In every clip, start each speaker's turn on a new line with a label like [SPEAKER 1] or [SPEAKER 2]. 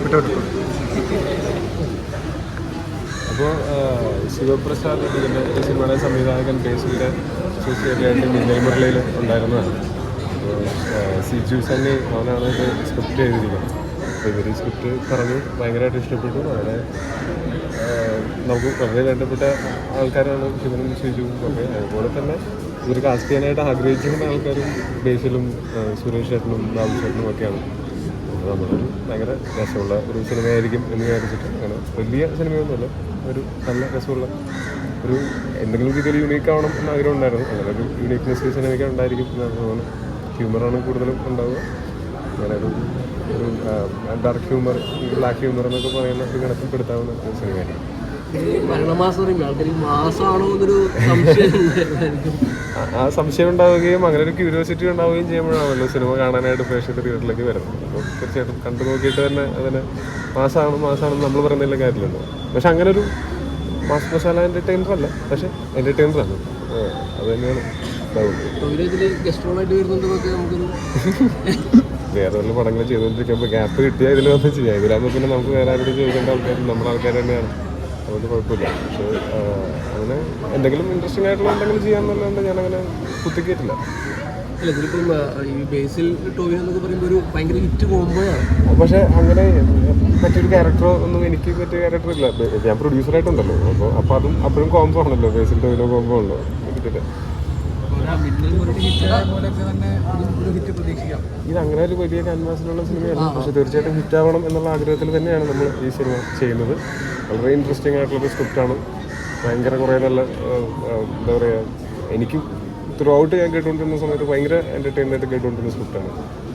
[SPEAKER 1] തിയേറ്ററിൽ അപ്പോൾ ശിവപ്രസാദ് ഇതിന്റെ ഈ സിനിമയുടെ സംവിധായകൻ കെ സിയുടെ മിന്നൽ മിന്നൽമുരളിയിൽ ഉണ്ടായിരുന്നതാണ്. സിജു സണ്ണി അവനാണ് ഇത് സ്ക്രിപ്റ്റ് ചെയ്തിരിക്കുന്നത്. അപ്പോൾ ഇവർ സ്ക്രിപ്റ്റ് പറഞ്ഞു ഭയങ്കരമായിട്ട് ഇഷ്ടപ്പെട്ടു. അവിടെ നമുക്ക് വളരെ വേണ്ടപ്പെട്ട ആൾക്കാരാണ് ശിവനും സിജുവും ഒക്കെ. അതുപോലെ തന്നെ ഇവർ കാസ്റ്റ് ചെയ്യാനായിട്ട് ആഗ്രഹിച്ചിരുന്ന ആൾക്കാരും ബേസിലും സുരേഷ് ചേട്ടനും ബാബു ചേട്ടനും ഒക്കെയാണ്. നമ്മളൊരു ഭയങ്കര രസമുള്ള ഒരു സിനിമയായിരിക്കും എന്ന് വിചാരിച്ചിട്ട് അങ്ങനെ വലിയ സിനിമയൊന്നുമല്ല ഒരു നല്ല രസമുള്ള ഒരു എന്തെങ്കിലും രീതിയിൽ യുണീക്ക് ആവണം എന്ന് ആഗ്രഹം ഉണ്ടായിരുന്നു. അങ്ങനെ ഒരു യുണീക്നെസ് സിനിമയ്ക്ക് ഉണ്ടായിരിക്കും എന്ന് തോന്നുന്നു ഹ്യൂമറാണ് കൂടുതലും ഉണ്ടാവുക. അങ്ങനെ ഒരു ഒരു ഡാർക്ക് ഹ്യൂമർ ബ്ലാക്ക് ഹ്യൂമർ എന്നൊക്കെ പറയുന്ന ഒരു കണക്കിൽപ്പെടുത്താവുന്ന ഒരു സിനിമയായിരിക്കും. ആ- സംശയം ഉണ്ടാവുകയും അങ്ങനെ ഒരു ക്യൂരിയോസിറ്റി ഉണ്ടാവുകയും ചെയ്യുമ്പോഴാണല്ലോ സിനിമ കാണാനായിട്ട് പ്രേക്ഷകർ തിയേറ്ററിലേക്ക് വരുന്നത്. അപ്പോൾ തീർച്ചയായിട്ടും കണ്ടു നോക്കിയിട്ട് തന്നെ അതിനെ മാസമാണ് മാസമാണെന്ന് നമ്മൾ പറയുന്നതിലും കാര്യമില്ലല്ലോ. പക്ഷെ അങ്ങനെ ഒരു മാസ് മസാല എന്റർടൈനർ അല്ല പക്ഷെ എന്റർടൈനർ ആണ്. അത് തന്നെയാണ് വേറെ വല്ല പടങ്ങൾ ചെയ്തുകൊണ്ടിരിക്കുമ്പോൾ ഗ്യാപ്പ് കിട്ടിയാൽ ഇതിൽ വന്ന് ചെയ്യാം. ഇതിലാകുമ്പോൾ പിന്നെ നമുക്ക് വേറെ ആരോട് ചോദിക്കേണ്ട ആൾക്കാർ നമ്മുടെ ആൾക്കാർ തന്നെയാണ്. അതുകൊണ്ട് കുഴപ്പമില്ല. പക്ഷേ അങ്ങനെ എന്തെങ്കിലും ഇൻട്രസ്റ്റിംഗ് ആയിട്ടുള്ള എന്തെങ്കിലും ചെയ്യാമെന്നല്ലാണ്ട് ഞാനങ്ങനെ കുത്തിക്കേറ്റില്ല.
[SPEAKER 2] അല്ല ഇതിലിപ്പം ഈ ബേസിൽ ടോവിനോ എന്നൊക്കെ പറയുമ്പോൾ ഒരു ഭയങ്കര ഹിറ്റ് പോകുമ്പോഴാണ്
[SPEAKER 1] പക്ഷേ അങ്ങനെ മറ്റൊരു ക്യാരക്ടറോ ഒന്നും എനിക്ക് പറ്റിയ ക്യാരക്ടർ ഇല്ല. ഞാൻ പ്രൊഡ്യൂസറായിട്ടുണ്ടല്ലോ അപ്പോൾ അപ്പോൾ അതും അപ്പോഴും കോംബോ ആണല്ലോ. ബേസിൽ ടോയിലോ കോംബോ ഉണ്ടോ കിട്ടില്ല ഇത്. അങ്ങനെ ഒരു വലിയ ക്യാൻവാസിലുള്ള സിനിമയല്ല പക്ഷെ തീർച്ചയായിട്ടും ഹിറ്റ് ആവണം എന്നുള്ള ആഗ്രഹത്തിൽ തന്നെയാണ് നമ്മൾ ഈ സിനിമ ചെയ്യുന്നത്. വളരെ ഇൻട്രസ്റ്റിംഗ് ആയിട്ടുള്ളൊരു സ്ക്രിപ്റ്റാണ് ഭയങ്കര കുറേ നല്ല എന്താ പറയുക എനിക്ക് ത്രൂ ഔട്ട് ഞാൻ കേട്ടുകൊണ്ടിരുന്ന സമയത്ത് ഭയങ്കര എന്റർടൈൻമെന്റ് ആയിട്ട് കേട്ടുകൊണ്ടിരുന്ന സ്ക്രിപ്റ്റാണ്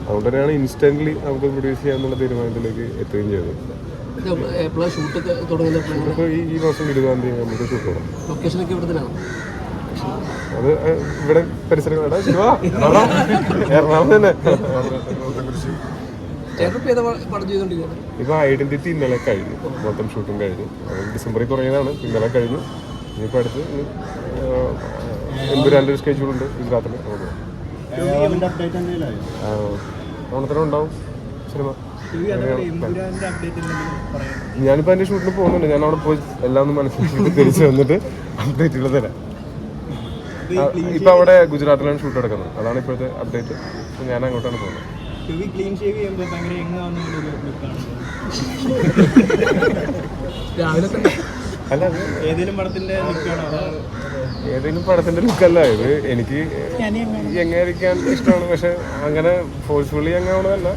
[SPEAKER 1] അതുകൊണ്ട് തന്നെയാണ് ഇൻസ്റ്റന്റ്ലി നമുക്ക് പ്രൊഡ്യൂസ് ചെയ്യാമെന്നുള്ള തീരുമാനത്തിലേക്ക് എത്തുകയും ചെയ്തത്. ഇപ്പോൾ ഈ മാസം ഇരുപതാം തീയതി നമുക്ക് ഷൂട്ട് തുടങ്ങും.
[SPEAKER 2] ലൊക്കേഷനൊക്കെ ഇവിടെ തന്നെയാണ്
[SPEAKER 1] അത് ഇവിടെ പരിസരങ്ങളുടെ ശിവ എറണാകുളം തന്നെ
[SPEAKER 2] ഇപ്പം
[SPEAKER 1] ഐഡന്റിറ്റി ഇന്നലെ കഴിഞ്ഞു. മൊത്തം ഷൂട്ടും കഴിഞ്ഞു. ഡിസംബറിൽ തുടങ്ങിയതാണ്. ഇന്നലെ കഴിഞ്ഞു. ഇനിയിപ്പോ അടുത്ത് എമ്പുരാന്റെ ഒരു സ്കെഡ്യൂൾ ഉണ്ട് ഗുജറാത്തിൽ ഓണത്തിന് ഉണ്ടാവും സിനിമ. ഞാനിപ്പോ എന്റെ ഷൂട്ടിന് പോകുന്നുണ്ട്. ഞാൻ അവിടെ പോയി എല്ലാം ഒന്ന് മനസ്സിലാക്കി തിരിച്ചു വന്നിട്ട് അപ്ഡേറ്റുകൾ തരാം. ഇപ്പൊ അവിടെ ഗുജറാത്തിലാണ് ഷൂട്ട് നടക്കുന്നത് അതാണ് ഇപ്പോഴത്തെ അപ്ഡേറ്റ് ഞാൻ അങ്ങോട്ടാണ് പോകുന്നത്.
[SPEAKER 2] രാവിലെ തന്നെ.
[SPEAKER 1] അല്ല
[SPEAKER 3] ഏതെങ്കിലും പടത്തിന്റെ
[SPEAKER 1] ഏതെങ്കിലും പടത്തിന്റെ ലുക്കല്ല ഇത് എനിക്ക് എങ്ങനെ ഇരിക്കാൻ ഇഷ്ടമാണ്. പക്ഷെ അങ്ങനെ ഫോഴ്സ്ഫുള്ളി എങ്ങാവണതല്ല